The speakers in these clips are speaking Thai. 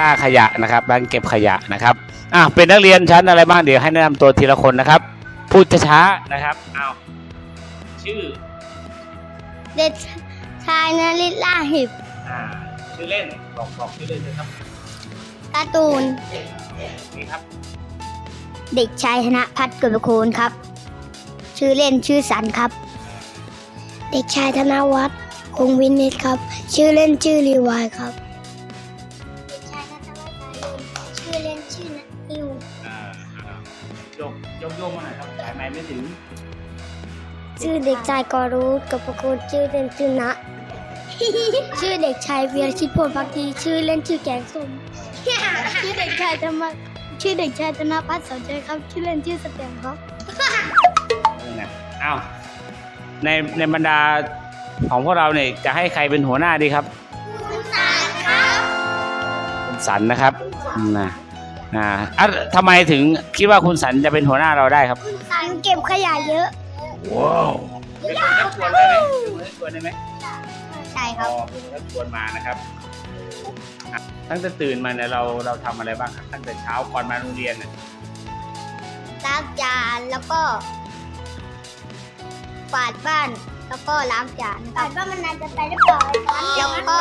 ล่าขยะนะครับร้านเก็บขยะนะครับอะเป็นนักเรียนชั้นอะไรบ้างเดี๋ยวให้แนะนำตัวทีละคนนะครับ พูดช้าๆนะครับเอาชื่อเด็กชายนริศล่าหิบอ่าชื่อเล่นบอกบอกชื่อเล่นเลยครับการ์ตูน นี่ครับเด็กชายธนพัฒน์กุลโคนครับ ชื่อเล่นชื่อสันครับ เด็กชายธนวัฒน์ คงวินิตครับ ชื่อเล่นชื่อรีวายครับเด็กชายนัทวัฒน์ชื่อเล่นชื่อนันิวอ่ายกยกโยกมาหน่อยครับสายไม้ไม่ถึงชื่อเด็กชายกอรูดกับประโคนชื่อเล่นชื่อนะ ชื่อเด็กชายเวียรชิตพลพักดีชื่อเล่นชื่อแกงส้มชื่อเด็กชายธรรมะชื่อเด็กชายธนพัฒน์สนใจครับ ชื่อเล่นชื่อสเต็มครับ นี่นะอ้าวในในบรรดา ของพวกเราเนี่ยจะให้ใครเป็นหัวหน้าดีครับ คุณสันนะครับนะนะอะทำไมถึงคิดว่าคุณสันจะเป็นหัวหน้าเราได้ครับสันเก็บขยะเยอะว้าวเป็นคนชักชวนได้ไหมเป็นคนชักชวนได้ไหมใช่คอ๋รัอบ เป็นคนชักชวนมานะครับอะตั้งแต่ตื่นมาเนี่ยเราเราทำอะไรบ้างครับตั้งแต่เช้าก่อนมาโรงเรียนเนี่ยล้างจานแล้วก็ ฝาดบ้าน แล้วก็ล้างจานฝาดบ้านมันนานจะไปหรือเปล่าแล้วก็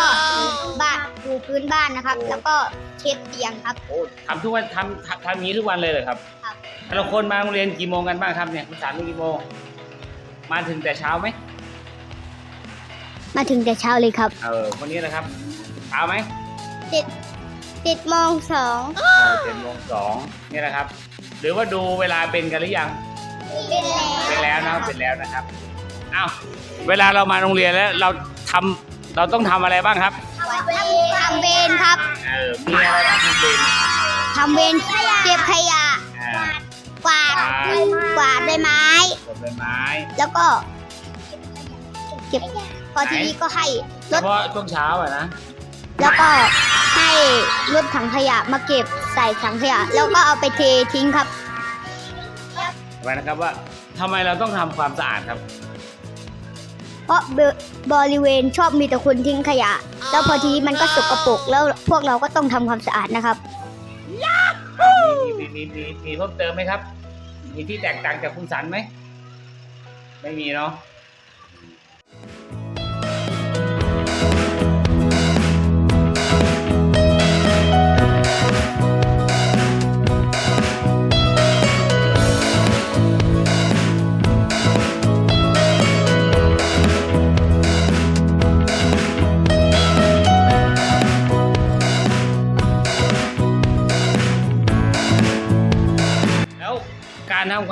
บ้านถูพื้นบ้านนะครับ แล้วก็เช็ดเตียงครับโอ้ทำทุกวันทำทำทำอย่างนี้ทุกวันเลยเหรอครับครับ แต่ละคนมาโรงเรียนกี่โมงกันบ้างครับเนี่ยคุณสันมากี่โมง มาถึงแต่เช้าไหมมาถึงแต่เช้าเลยครับเออวันนี้นะครับเช้าไหมติดติดโมงสองเออเจ็ดโมงสองนี่นะครับ หรือว่าดูเวลาเป็นกันหรือยัง เป็นแล้วเป็นแล้วนะเป็นแล้วนะครับ อ้าวเวลาเรามาโรงเรียนแล้วเราทำเราต้องทำอะไรบ้างครับทำเวรครับเออ มีอะไรบ้างทำเป็นทำเวรเก็บขยะอ่า กวาดกวาดใบไม้กดใบไม้ แล้วก็เก็บพอทีนี้ก็ให้รเฉถพาะช่วงเช้าอะนะ แล้วก็ให้รถถังขยะมาเก็บใส่ถังขยะ แล้วก็เอาไปเททิ้งครับ ไว้นะครับว่าทำไมเราต้องทำความสะอาดครับ เพราะบบริเวณชอบมีแต่คนทิ้งขยะ แล้วพอทีมันก็สกปรกแล้วพวกเราก็ต้องทำความสะอาดนะครับ มีมีมีมีเพิ่มเติมไหมครับ มีที่แตกต่างจากคุณสันไหม ไม่มีเนาะ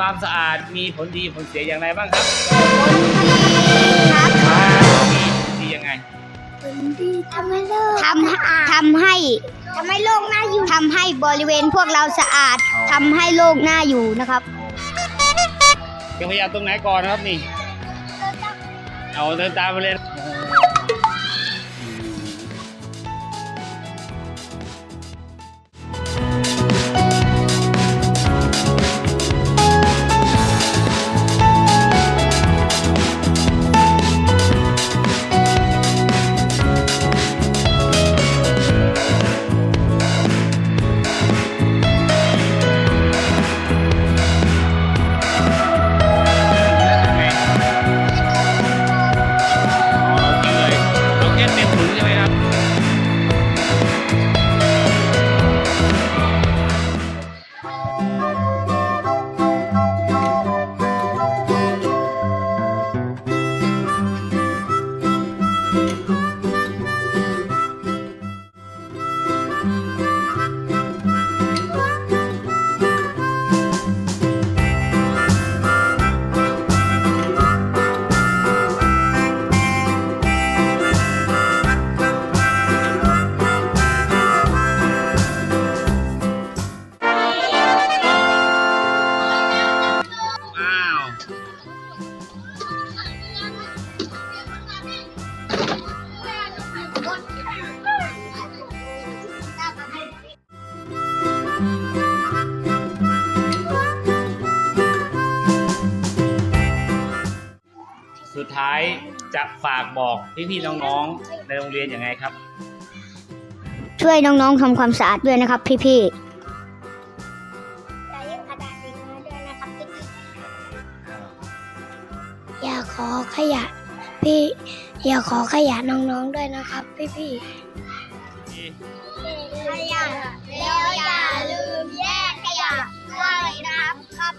ความสะอาดมีผลดีผลเสียอย่างไรบ้างครับครับอ่ามีผลดียังไง ทำให้โลกทำทำให้ทำให้โลกน่าอยู่ทำให้บริเวณพวกเราสะอาดอ๋อ ทำให้โลกน่าอยู่นะครับเก็บขยะตรงไหนก่อนนะครับนี่ เอาเดินตามไปเลยอ๋อ ดท้ายจะฝากบอกพี่ๆน้องๆในโรงเรียนยังไงครับ ช่วยน้องๆทำความสะอาดด้วยนะครับ พี่ๆอย่าขอขยะพี่อย่าขอขยะน้องๆด้วยนะครับ พี่พี่ขยะแล้วอย่าลืมแยกขยะด้วยนะครับ